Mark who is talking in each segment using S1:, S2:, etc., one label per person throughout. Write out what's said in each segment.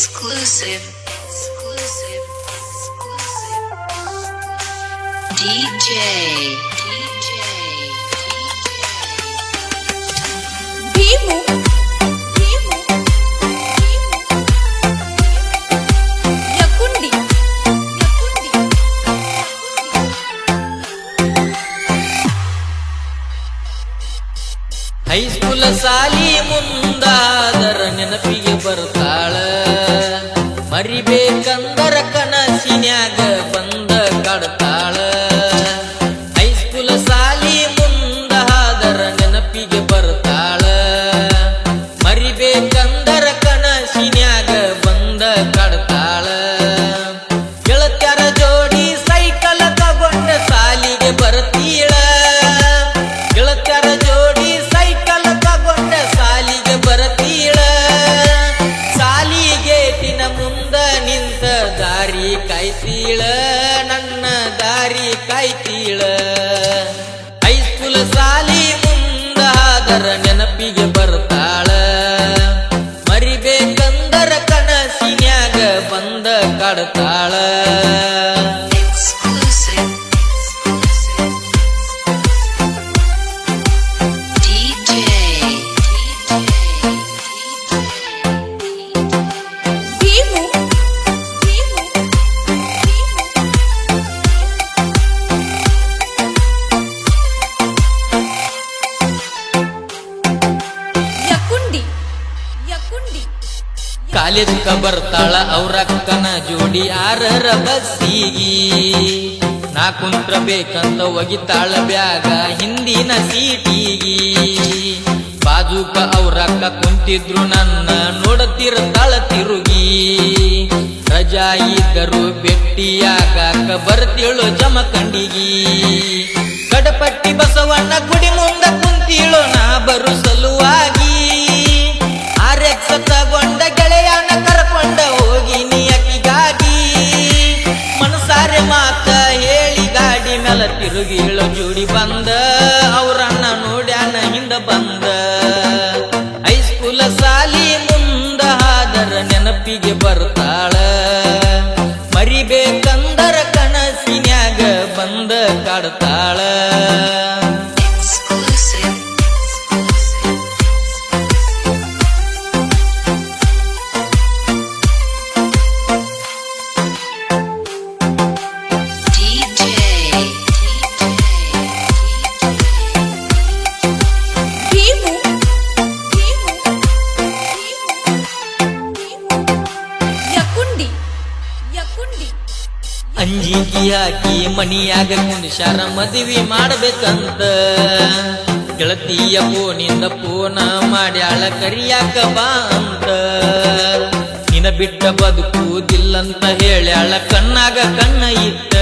S1: Exclusive. Exclusive. Exclusive. DJ. DJ.
S2: Bhimu Bhimu ಯಕುಂಡಿ ಯಕುಂಡಿ
S3: ಹೈಸ್ಕೂಲ ಸಾಲಿ ಮುಂದಾದರ ನೆನಪಿಗೆ ಬರ್ತಾಳ ಮರಿಬೇಕಂದರ ಕನಸಿನ್ಯಾಗ ಕಾಯ್ತೀಳ ನನ್ನ ದಾರಿ ಕಾಯ್ತೀಳ ಹೈಸ್ಕೂಲ್ ಸಾಲಿ ಕಾಲೇಜ್ ಬರ್ತಾಳ ಅವ್ರಕ್ಕನ ಜೋಡಿ ಆರರ ಬಸ್ಸಿಗಿ. ನಾ ಕುಂತ್ರ ಬೇಕಂತ ಒಗಿತಾಳ ಬ್ಯಾಗ ಹಿಂದಿನ ಸೀಟಿಗಿ. ಬಾಜುಕ ಅವ್ರಕ್ಕ ಕುಂತಿದ್ರು ನನ್ನ ನೋಡತಿರ್ತಾಳ ತಿರುಗಿ. ರಜಾ ಇದ್ದರು ಭೆಟ್ಟಿಯಾಗಾಕ ಬರ್ತಿಳು ಜಮಖಂಡಿಗಿ. ಕಡಪಟ್ಟಿ ಬಸವಣ್ಣ ಕುಡಿ ಮುಂದ ಕುಂತಿಳು, ನಾ ಬರು ಸಲುವಾಗಿ ಜೋಡಿ ಬಂದ, ಅವ್ರನ್ನ ನೋಡ್ಯಾನ ಹಿಂದ ಬಂದ. ಹೈಸ್ಕೂಲ ಸಾಲಿ ಮುಂದ ಆದರ ನೆನಪಿಗೆ ಬರ್ತಾಳ. ಮರಿಬೇಕಂದರ ಕನಸಿನ್ಯಾಗ ಬಂದ ಕಾಡ್ತಾಳ. ಹಾಕಿ ಮನಿಯಾಗ ಕುಣಿಶಾರ ಮದುವೆ ಮಾಡ್ಬೇಕಂತ. ಗೆಳತಿಯ ಫೋನಿಂದ ಫೋನ ಮಾಡ್ಯಾಳ ಕರಿಯಾಕ ಬಾ ಅಂತ. ನಿನ ಬಿಟ್ಟ ಬದುಕುವುದಿಲ್ಲಂತ ಹೇಳ್ಯಾಳ ಕಣ್ಣಾಗ ಕಣ್ಣ ಇಟ್ಟ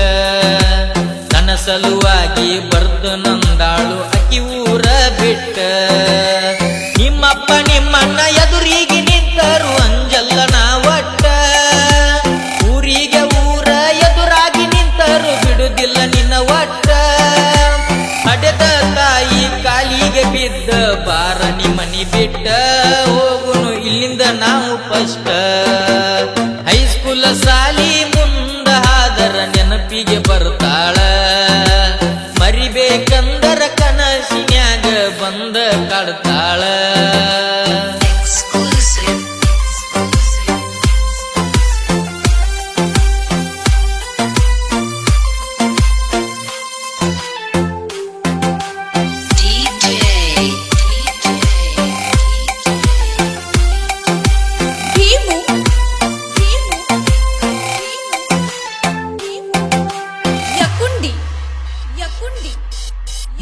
S3: ನನ್ನ ಸಲುವಾಗಿ ಬರ್ತ ನಂದಾಳು ಅಕ್ಕಿ ಊರ ಬಿಟ್ಟ. ನಿಮ್ಮಪ್ಪ ನಿಮ್ಮಣ್ಣ ಎದುರಿಗೆ Uh,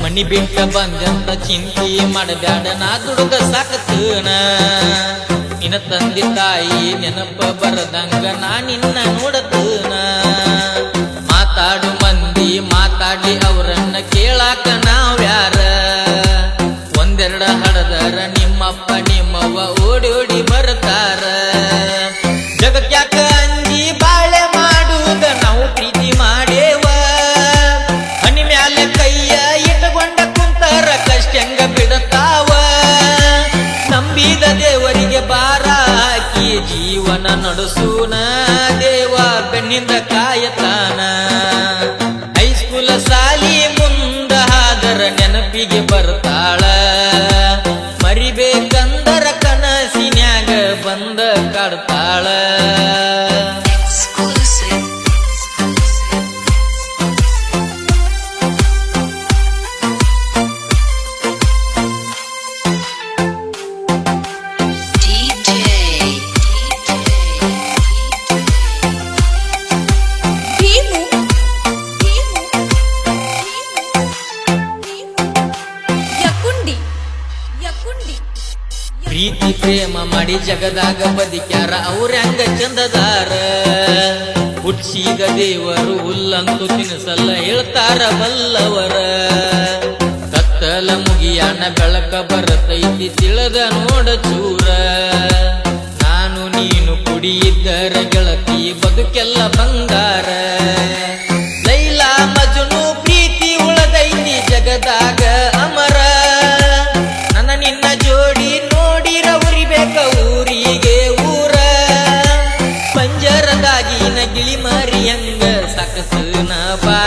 S3: ಮನಿ ಬಿಟ್ಟ ಬಂದಂತ ಚಿಂತೆ ಮಾಡಬ್ಯಾಡ, ನಾ ದುಡುಗ ಸಾಕತನ ನಿನ್ನ ತಂದೆ ತಾಯಿ ನೆನಪ ಬರದಂಗ ನಾ ನಿನ್ನ ನೋಡತನ ಮಾತಾಡು ನಡೆಸೂನ ದೇವ ಬೆನ್ನಿಂದ ಕಾಯತಾನ. ಹೈಸ್ಕೂಲ ಸಾಲಿ ಮುಂದ ಹಾದರ ನೆನಪಿಗೆ ಬರ್ತಾಳ. ಮರಿಬೇಕಂದರ ಕನಸಿನ್ಯಾಗ ಬಂದ ಕಾಡ್ತಾಳ.
S2: ಯಕುಂಡಿ ಯಕುಂಡಿ
S3: ಪ್ರೀತಿ ಪ್ರೇಮ ಮಾಡಿ ಜಗದಾಗ ಬದುಕ್ಯಾರ ಹಂಗ ಚಂದದಾರ? ಹುಟ್ಸಿಗ ದೇವರು ಹುಲ್ಲಂತೂ ತಿನಿಸಲ್ಲ ಹೇಳ್ತಾರ ಬಲ್ಲವರ. ಕತ್ತಲ ಮುಗಿಯಾಣ ಬೆಳಕ ಬರತೈತಿ ತಿಳದ ನೋಡ ಚೂರ. ನಾನು ನೀನು ಕುಡಿಯಿದ್ದರ ಗೆಳತಿ ಬದುಕೆಲ್ಲ ಬಂಗಾರ. ಗಿಳಿ ಮರಿಯಂಗ ಸಾಕಸನ ಬಾರ